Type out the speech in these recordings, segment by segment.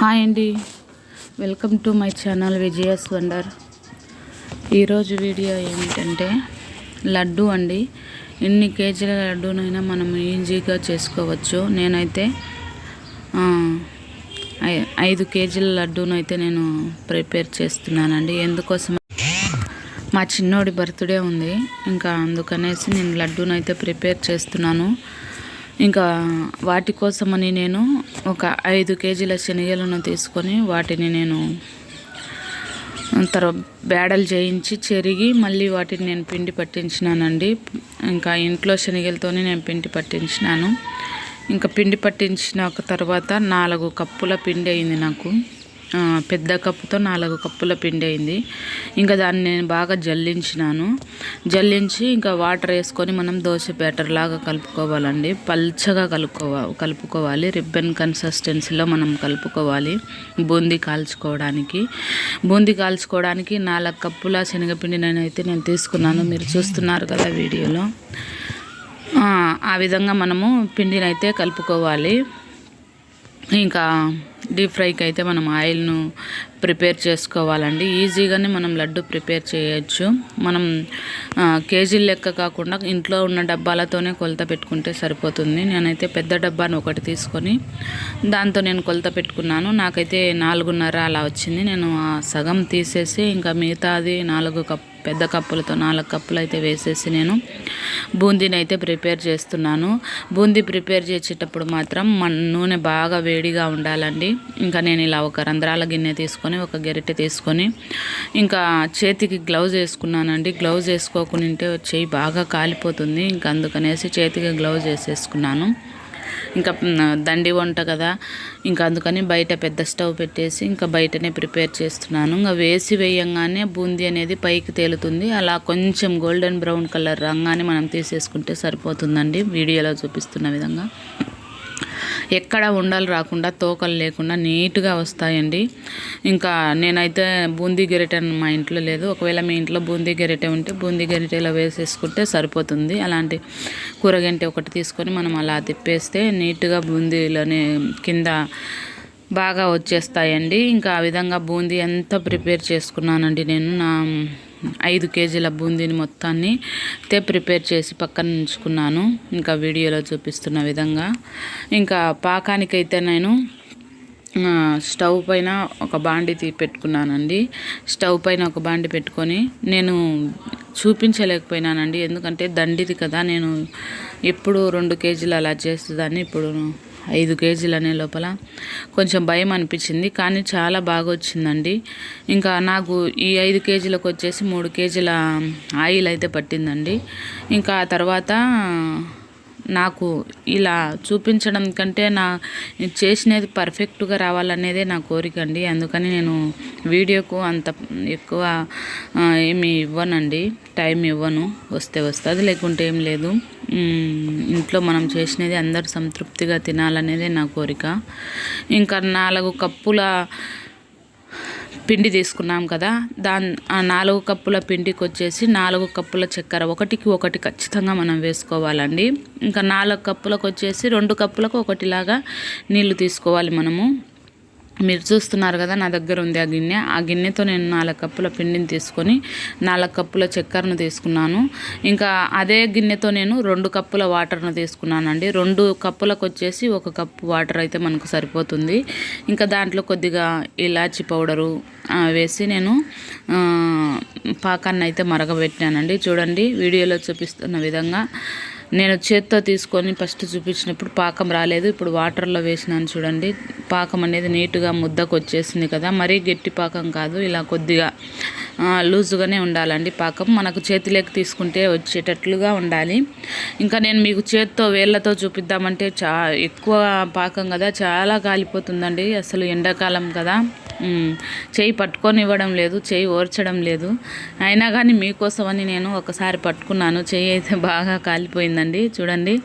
Hi అండి. Welcome to my channel Vijaya's wonder ఈరోజు video ఏమిటంటే లడ్డు అండి. ఎన్ని కేజీల లడ్డూనైనా మనం ఈజీగా చేసుకోవచ్చు. నేనైతే ఐ- ఐదు కేజీల లడ్డూనైతే నేను ప్రిపేర్ చేస్తున్నానండి. ఎందుకోసం? మా చిన్నోడి బర్త్డే ఉంది. ఇంకా అందుకనేసి నేను లడ్డూనైతే ప్రిపేర్ చేస్తున్నాను. ఇంకా వాటి కోసమని నేను ఒక ఐదు కేజీల శనగలను తీసుకొని వాటిని నేను తర్వాత బేడలు చేయించి చెరిగి మళ్ళీ వాటిని నేను పిండి పట్టించినానండి. ఇంకా ఇంట్లో శనగలతోనే నేను పిండి పట్టించినాను. ఇంకా పిండి పట్టించిన తర్వాత నాలుగు కప్పుల పిండి అయింది నాకు. పెద్ద కప్పుతో నాలుగు కప్పుల పిండి అయింది. ఇంకా దాన్ని నేను బాగా జల్లించినాను. జల్లించి ఇంకా వాటర్ వేసుకొని మనం దోశ బ్యాటర్ లాగా కలుపుకోవాలండి. పల్చగా కలుపుకోవా కలుపుకోవాలి. రిబ్బన్ కన్సిస్టెన్సీలో మనం కలుపుకోవాలి బూందీ కాల్చుకోవడానికి. బూందీ కాల్చుకోవడానికి నాలుగు కప్పుల శనగపిండి నేనైతే నేను తీసుకున్నాను. మీరు చూస్తున్నారు కదా వీడియోలో. ఆ, విధంగా మనము పిండినైతే కలుపుకోవాలి. ఇంకా డీప్ ఫ్రైకి అయితే మనం ఆయిల్ను ప్రిపేర్ చేసుకోవాలండి. ఈజీగానే మనం లడ్డు ప్రిపేర్ చేయొచ్చు. మనం కేజీల లెక్క కాకుండా ఇంట్లో ఉన్న డబ్బాలతోనే కొలత పెట్టుకుంటే సరిపోతుంది. నేనైతే పెద్ద డబ్బాను ఒకటి తీసుకొని దాంతో నేను కొలత పెట్టుకున్నాను. నాకైతే నాలుగున్నర అలా వచ్చింది. నేను ఆ సగం తీసేసి ఇంకా మిగతాది నాలుగు కప్ పెద్ద కప్పులతో నాలుగు కప్పులు అయితే వేసేసి నేను బూందీని అయితే ప్రిపేర్ చేస్తున్నాను. బూందీ ప్రిపేర్ చేసేటప్పుడు మాత్రం మన నూనె బాగా వేడిగా ఉండాలండి. ఇంకా నేను ఇలా ఒక రంధ్రాల గిన్నె తీసుకొని ఒక గెరిటె తీసుకొని ఇంకా చేతికి గ్లౌజ్ వేసుకున్నానండి. గ్లౌజ్ వేసుకోకుంటే చేయి బాగా కాలిపోతుంది. ఇంకా అందుకనేసి చేతికి గ్లౌజ్ వేసేసుకున్నాను. ఇంకా దండి వంట కదా. ఇంకా అందుకని బయట పెద్ద స్టవ్ పెట్టేసి ఇంకా బయటనే ప్రిపేర్ చేస్తున్నాను. ఇంకా వేసి వేయంగానే బూందీ అనేది పైకి తేలుతుంది. అలా కొంచెం గోల్డెన్ బ్రౌన్ కలర్ రంగానే మనం తీసేసుకుంటే సరిపోతుందండి. వీడియోలో చూపిస్తున్న విధంగా. ఎక్కడ ఉండలు రాకుండా తోకలు లేకుండా నీట్గా వస్తాయండి. ఇంకా నేనైతే బూందీ గెరిటె మా ఇంట్లో లేదు. ఒకవేళ మీ ఇంట్లో బూందీ గెరిటె ఉంటే బూందీ గెరిటెలో వేసేసుకుంటే సరిపోతుంది. అలాంటి కూరగంటే ఒకటి తీసుకొని మనం అలా తిప్పేస్తే నీట్గా బూందీలోనే కింద బాగా వచ్చేస్తాయండి. ఇంకా ఆ విధంగా బూందీ ఎంత ప్రిపేర్ చేసుకున్నానండి నేను నా ఐదు కేజీల బూందీని మొత్తాన్ని అయితే ప్రిపేర్ చేసి పక్కన ఉంచుకున్నాను. ఇంకా వీడియోలో చూపిస్తున్న విధంగా. ఇంకా పాకానికైతే నేను స్టవ్ పైన ఒక బాండి పెట్టుకున్నానండి. స్టవ్ పైన ఒక బాండి పెట్టుకొని నేను చూపించలేకపోయినానండి. ఎందుకంటే దండిది కదా నేను ఎప్పుడు రెండు కేజీలు అలా చేసేదాన్ని ఇప్పుడు ఐదు కేజీలు అనే లోపల కొంచెం భయం అనిపించింది కానీ చాలా బాగా వచ్చిందండి. ఇంకా నాకు ఈ ఐదు కేజీలకు వచ్చేసి మూడు కేజీల ఆయిల్ అయితే పట్టిందండి. ఇంకా ఆ తర్వాత నాకు ఇలా చూపించడం కంటే నా చేసినది పర్ఫెక్ట్గా రావాలనేదే నా కోరిక అండి. అందుకని నేను వీడియోకు అంత ఎక్కువ ఏమి ఇవ్వనండి. టైం ఇవ్వను. వస్తే వస్తుంది లేకుంటే ఏం లేదు. ఇంట్లో మనం చేసినది అందరు సంతృప్తిగా తినాలనేదే నా కోరిక. ఇంకా నాలుగు కప్పుల పిండి తీసుకున్నాం కదా దాని ఆ నాలుగు కప్పుల పిండికి వచ్చేసి నాలుగు కప్పుల చక్కెర ఒకటికి ఒకటి ఖచ్చితంగా మనం వేసుకోవాలండి. ఇంకా నాలుగు కప్పులకు వచ్చేసి రెండు కప్పులకు ఒకటిలాగా నీళ్ళు తీసుకోవాలి మనము. మీరు చూస్తున్నారు కదా నా దగ్గర ఉంది ఆ గిన్నె. ఆ గిన్నెతో నేను నాలుగు కప్పుల పిండిని తీసుకొని నాలుగు కప్పుల చక్కెరను తీసుకున్నాను. ఇంకా అదే గిన్నెతో నేను రెండు కప్పుల వాటర్ను తీసుకున్నానండి. రెండు కప్పులకు వచ్చేసి ఒక కప్పు వాటర్ అయితే మనకు సరిపోతుంది. ఇంకా దాంట్లో కొద్దిగా ఇలాచి పౌడరు వేసి నేను పాకాన్ని అయితే మరగబెట్టానండి. చూడండి వీడియోలో చూపిస్తున్న విధంగా నేను చేత్తో తీసుకొని ఫస్ట్ చూపించినప్పుడు పాకం రాలేదు. ఇప్పుడు వాటర్లో వేసినాను చూడండి. పాకం అనేది నీట్గా ముద్దకు వచ్చేసింది కదా. మరీ గట్టి పాకం కాదు. ఇలా కొద్దిగా లూజుగానే ఉండాలండి పాకం. మనకు చేతిలోకి తీసుకుంటే వచ్చేటట్లుగా ఉండాలి. ఇంకా నేను మీకు చేత్తో వేళ్ళతో చూపిద్దామంటే చా ఎక్కువ పాకం కదా. చాలా కాలిపోతుందండి. అసలు ఎండాకాలం కదా. చేయి పట్టుకొని ఇవ్వడం లేదు చేయి ఓర్చడం లేదు. అయినా కానీ మీకోసమని నేను ఒకసారి పట్టుకున్నాను. చేయి అయితే బాగా కాలిపోయిందండి. చూడండి.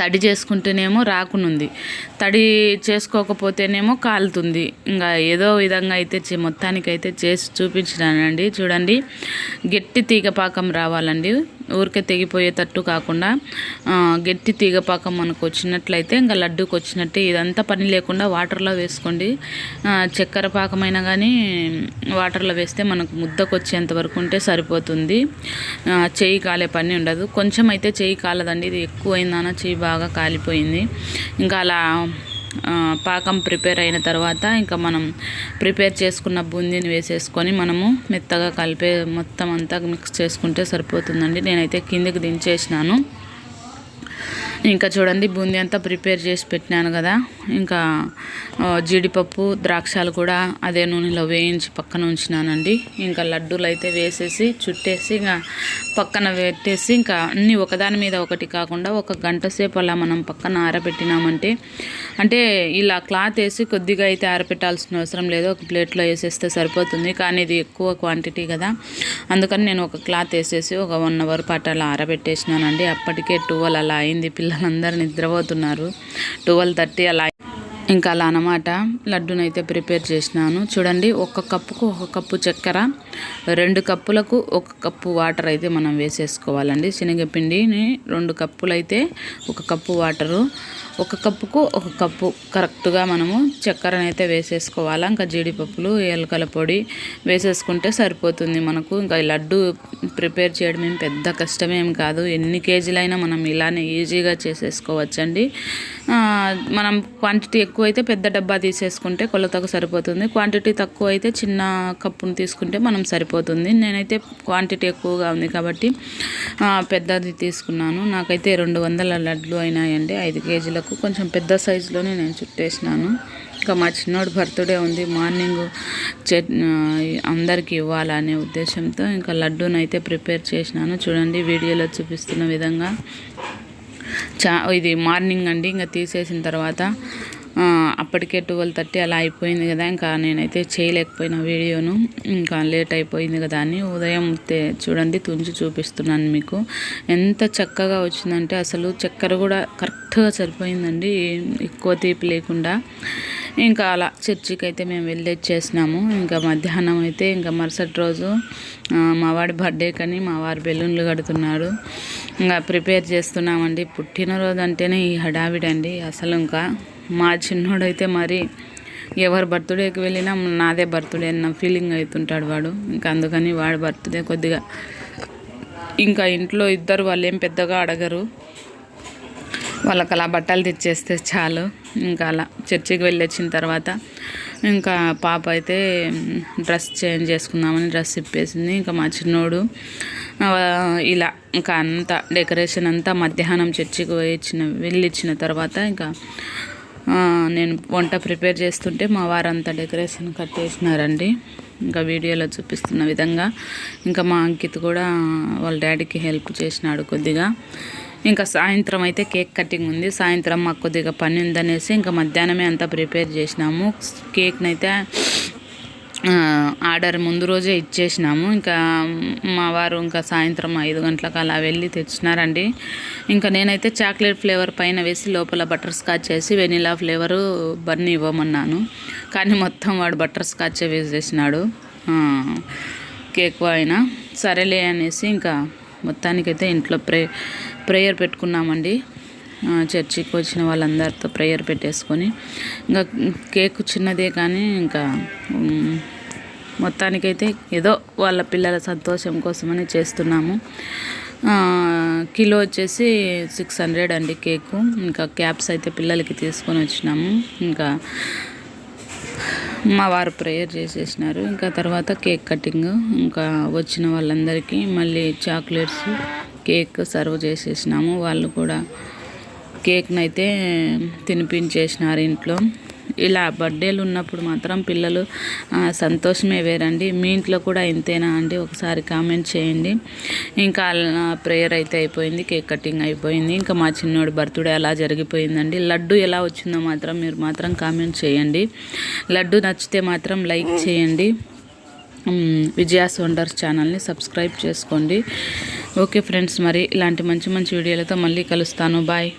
తడి చేసుకుంటేనేమో రాకునుంది. తడి చేసుకోకపోతేనేమో కాలుతుంది. ఇంకా ఏదో విధంగా అయితే చే- మొత్తానికైతే చేసి చూపించినానండి. చూడండి గట్టి తీగ పాకం రావాలండి. ఊరికే తెగిపోయేటట్టు కాకుండా గట్టి తీగపాకం మనకు వచ్చినట్లయితే ఇంకా లడ్డూకి వచ్చినట్టే ఇదంతా పని లేకుండా వాటర్లో వేసుకోండి. చక్కెర పాకమైనా కానీ వాటర్లో వేస్తే మనకు ముద్దకు వచ్చేంత వరకు ఉంటే సరిపోతుంది. చేయి కాలే పని ఉండదు. కొంచెం అయితే చేయి కాలదండి. ఇది ఎక్కువ చేయి చెయ్యి బాగా కాలిపోయింది. ఇంకా అలా పాకం ప్రిపేర్ అయిన తర్వాత ఇంకా మనం ప్రిపేర్ చేసుకున్న బూందీని వేసేసుకొని మనము మెత్తగా కలిపే మొత్తం అంతా మిక్స్ చేసుకుంటే సరిపోతుందండి. నేనైతే కిందికి దించేసినాను. ఇంకా చూడండి బూందీ అంతా ప్రిపేర్ చేసి పెట్టినాను కదా. ఇంకా జీడిపప్పు ద్రాక్షాలు కూడా అదే నూనెలో వేయించి పక్కన ఉంచినానండి. ఇంకా లడ్డూలు అయితే వేసేసి చుట్టేసి ఇంకా పక్కన పెట్టేసి ఇంకా అన్నీ ఒకదాని మీద ఒకటి కాకుండా ఒక గంట సేపు అలా మనం పక్కన ఆరబెట్టినామంటే అంటే ఇలా క్లాత్ వేసి కొద్దిగా అయితే ఆరబెట్టాల్సిన అవసరం లేదు. ఒక ప్లేట్లో వేసేస్తే సరిపోతుంది. కానీ ఇది ఎక్కువ క్వాంటిటీ కదా. అందుకని నేను ఒక క్లాత్ వేసేసి ఒక వన్ అవర్ పాటు అలా ఆరబెట్టేసినానండి. అప్పటికే ట్వెల్వ్ అలా అయింది పిల్ల పిల్లలందరూ నిద్రపోతున్నారు. ట్వెల్వ్ థర్టీ అలా ఇంకా అలా అనమాట లడ్డూనైతే ప్రిపేర్ చేసినాను. చూడండి ఒక కప్పుకు ఒక కప్పు చక్కెర రెండు కప్పులకు ఒక కప్పు వాటర్ అయితే మనం వేసేసుకోవాలండి. శనగపిండిని రెండు కప్పులు అయితే ఒక కప్పు వాటరు. ఒక కప్పుకు ఒక కప్పు. కరెక్ట్గా మనము చక్కెరని అయితే వేసేసుకోవాలి. ఇంకా జీడిపప్పులు ఏలకల పొడి వేసేసుకుంటే సరిపోతుంది మనకు. ఇంకా ఈ లడ్డు ప్రిపేర్ చేయడం ఏం పెద్ద కష్టమేం కాదు. ఎన్ని కేజీలైనా మనం ఇలానే ఈజీగా చేసేసుకోవచ్చండి. మనం క్వాంటిటీ ఎక్కువ అయితే పెద్ద డబ్బా తీసేసుకుంటే కొలతకు సరిపోతుంది. క్వాంటిటీ తక్కువ అయితే చిన్న కప్పును తీసుకుంటే మనం సరిపోతుంది. నేనైతే క్వాంటిటీ ఎక్కువగా ఉంది కాబట్టి పెద్దది తీసుకున్నాను. నాకైతే రెండు వందల లడ్లు అయినాయండి. ఐదు కేజీలకు కొంచెం పెద్ద సైజులోనే నేను చుట్టేసినాను. ఇంకా మా చిన్నోడు బర్త్డే ఉంది మార్నింగ్ చెట్ అందరికీ ఇవ్వాలనే ఉద్దేశంతో ఇంకా లడ్డూనైతే ప్రిపేర్ చేసినాను. చూడండి వీడియోలో చూపిస్తున్న విధంగా. చా ఇది మార్నింగ్ అండి ఇంకా తీసేసిన తర్వాత అప్పటికే ట్వెల్వ్ థర్టీ అలా అయిపోయింది కదా. ఇంకా నేనైతే చేయలేకపోయిన వీడియోను. ఇంకా లేట్ అయిపోయింది కదా అని ఉదయం చూడండి తుంచి చూపిస్తున్నాను మీకు. ఎంత చక్కగా వచ్చిందంటే అసలు చక్కెర కూడా కరెక్ట్గా సరిపోయిందండి. ఎక్కువ తీపి లేకుండా. ఇంకా అలా చర్చికి అయితే మేము వెళ్ళొచ్చేసినాము ఇంకా మధ్యాహ్నం అయితే ఇంకా మరుసటి రోజు మా వాడి బర్త్డే కానీ మా వారు బెలూన్లు కడుతున్నాడు ఇంకా ప్రిపేర్ చేస్తున్నామండి. పుట్టినరోజు అంటేనే ఈ హడావిడండి. అసలు ఇంకా మా చిన్నోడైతే మరి ఎవరు బర్త్డేకి వెళ్ళినా నాదే బర్త్డే అన్న ఫీలింగ్ అవుతుంటాడు వాడు. ఇంకా అందుకని వాడు బర్త్డే కొద్దిగా ఇంకా ఇంట్లో ఇద్దరు వాళ్ళు ఏం పెద్దగా అడగరు. వాళ్ళకి అలా బట్టలు తెచ్చేస్తే చాలు. ఇంకా అలా చర్చికి వెళ్ళి వచ్చిన తర్వాత ఇంకా పాప అయితే డ్రెస్ చేంజ్ చేసుకుందామని డ్రెస్ ఇప్పేసింది. ఇంకా మా చిన్నోడు ఇలా ఇంకా అంతా డెకరేషన్ అంతా మధ్యాహ్నం చర్చికి పోయి ఇచ్చిన వెళ్ళిచ్చిన తర్వాత ఇంకా నేను వంట ప్రిపేర్ చేస్తుంటే మా వారంతా డెకరేషన్ కట్టేసినారండి. ఇంకా వీడియోలో చూపిస్తున్న విధంగా. ఇంకా మా అంకిత్ కూడా వాళ్ళ డాడీకి హెల్ప్ చేసినాడు కొద్దిగా. ఇంకా సాయంత్రం అయితే కేక్ కటింగ్ ఉంది. సాయంత్రం మాకు కొద్దిగా పని ఉందనేసి ఇంకా మధ్యాహ్నమే అంతా ప్రిపేర్ చేసినాము. కేక్ని అయితే ఆర్డర్ ముందు రోజే ఇచ్చేసినాము. ఇంకా మా వారు ఇంకా సాయంత్రం ఐదు గంటలకు అలా వెళ్ళి తెచ్చినారండి. ఇంకా నేనైతే చాక్లెట్ ఫ్లేవర్ పైన వేసి లోపల బటర్ స్కాచ్ వేసి వెనీలా ఫ్లేవరు బన్నీ ఇవ్వమన్నాను. కానీ మొత్తం వాడు బటర్ స్కాచే వేసేసినాడు కేక్ అయినా. సరేలే అనేసి ఇంకా మొత్తానికైతే ఇంట్లో ప్రే ప్రేయర్ పెట్టుకున్నామండి. చర్చికి వచ్చిన వాళ్ళందరితో ప్రేయర్ పెట్టేసుకొని ఇంకా కేక్ చిన్నదే కానీ ఇంకా మొత్తానికైతే ఏదో వాళ్ళ పిల్లల సంతోషం కోసమని చేస్తున్నాము. కిలో వచ్చేసి సిక్స్ హండ్రెడ్ అండి కేకు. ఇంకా క్యాప్స్ అయితే పిల్లలకి తీసుకొని వచ్చినాము. ఇంకా మా వారు ప్రేయర్ చేసేసినారు. ఇంకా తర్వాత కేక్ కటింగ్ ఇంకా వచ్చిన వాళ్ళందరికీ మళ్ళీ చాక్లెట్స్ కేక్ సర్వ్ చేసేసినాము. వాళ్ళు కూడా కేక్ని అయితే తినిపించేసినారు ఇంట్లో. ఇలా బర్త్డేలు ఉన్నప్పుడు మాత్రం పిల్లలు సంతోషమే వేరండి. మీ ఇంట్లో కూడా ఇంతేనా అండి? ఒకసారి కామెంట్ చేయండి. ఇంకా ప్రేయర్ అయితే అయిపోయింది కేక్ కటింగ్ అయిపోయింది. ఇంకా మా చిన్నోడి బర్త్డే అలా జరిగిపోయిందండి. లడ్డు ఎలా వచ్చిందో మాత్రం మీరు మాత్రం కామెంట్ చేయండి. లడ్డు నచ్చితే మాత్రం లైక్ చేయండి. విజయాస్ వండర్స్ ఛానల్ని సబ్స్క్రైబ్ చేసుకోండి. ఓకే ఫ్రెండ్స్ మరి ఇలాంటి మంచి మంచి వీడియోలతో మళ్ళీ కలుస్తాను. బాయ్.